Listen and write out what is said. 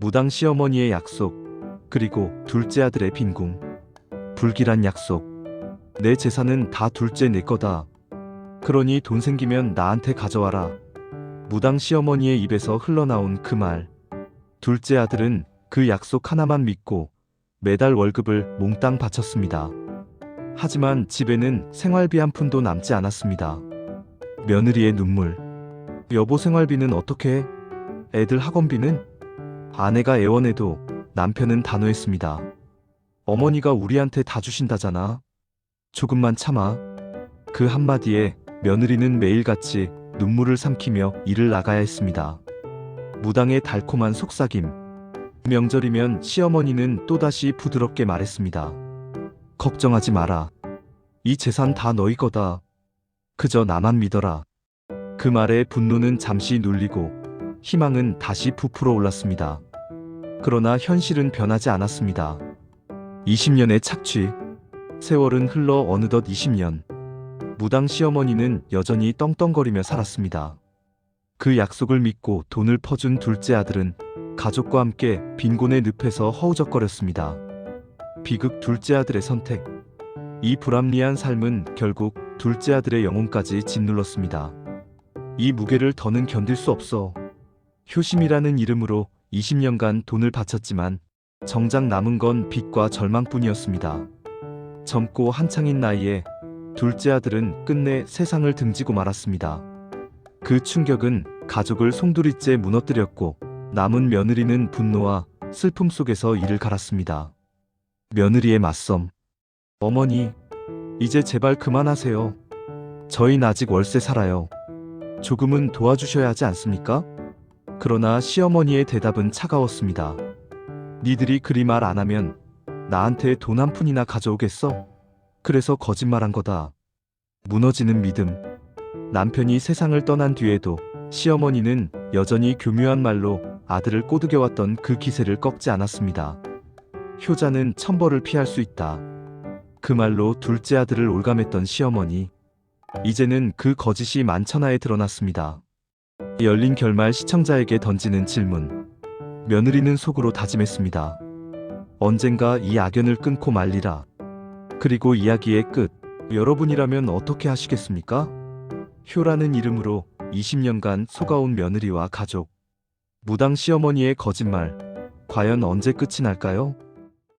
무당 시어머니의 약속, 그리고 둘째 아들의 빈궁. 불길한 약속. 내 재산은 다 둘째 내 거다. 그러니 돈 생기면 나한테 가져와라. 무당 시어머니의 입에서 흘러나온 그 말. 둘째 아들은 그 약속 하나만 믿고 매달 월급을 몽땅 바쳤습니다. 하지만 집에는 생활비 한 푼도 남지 않았습니다. 며느리의 눈물. 여보 생활비는 어떻게 해? 애들 학원비는? 아내가 애원해도 남편은 단호했습니다. 어머니가 우리한테 다 주신다잖아. 조금만 참아. 그 한마디에 며느리는 매일같이 눈물을 삼키며 일을 나가야 했습니다. 무당의 달콤한 속삭임. 명절이면 시어머니는 또다시 부드럽게 말했습니다. 걱정하지 마라. 이 재산 다 너희 거다. 그저 나만 믿어라. 그 말에 분노는 잠시 눌리고 희망은 다시 부풀어 올랐습니다. 그러나 현실은 변하지 않았습니다. 20년의 착취. 세월은 흘러 어느덧 20년. 무당 시어머니는 여전히 떵떵거리며 살았습니다. 그 약속을 믿고 돈을 퍼준 둘째 아들은 가족과 함께 빈곤의 늪에서 허우적거렸습니다. 비극 둘째 아들의 선택. 이 불합리한 삶은 결국 둘째 아들의 영혼까지 짓눌렀습니다. 이 무게를 더는 견딜 수 없어. 효심이라는 이름으로 20년간 돈을 바쳤지만 정작 남은 건 빚과 절망뿐이었습니다. 젊고 한창인 나이에 둘째 아들은 끝내 세상을 등지고 말았습니다. 그 충격은 가족을 송두리째 무너뜨렸고 남은 며느리는 분노와 슬픔 속에서 이를 갈았습니다. 며느리의 맞섬. 어머니, 이제 제발 그만하세요. 저흰 아직 월세 살아요. 조금은 도와주셔야 하지 않습니까? 그러나 시어머니의 대답은 차가웠습니다. 니들이 그리 말 안 하면 나한테 돈 한 푼이나 가져오겠어? 그래서 거짓말한 거다. 무너지는 믿음. 남편이 세상을 떠난 뒤에도 시어머니는 여전히 교묘한 말로 아들을 꼬드겨왔던 그 기세를 꺾지 않았습니다. 효자는 천벌을 피할 수 있다. 그 말로 둘째 아들을 올감했던 시어머니. 이제는 그 거짓이 만천하에 드러났습니다. 열린 결말 시청자에게 던지는 질문. 며느리는 속으로 다짐했습니다. 언젠가 이 악연을 끊고 말리라. 그리고 이야기의 끝. 여러분이라면 어떻게 하시겠습니까? 효라는 이름으로 20년간 속아온 며느리와 가족. 무당 시어머니의 거짓말. 과연 언제 끝이 날까요?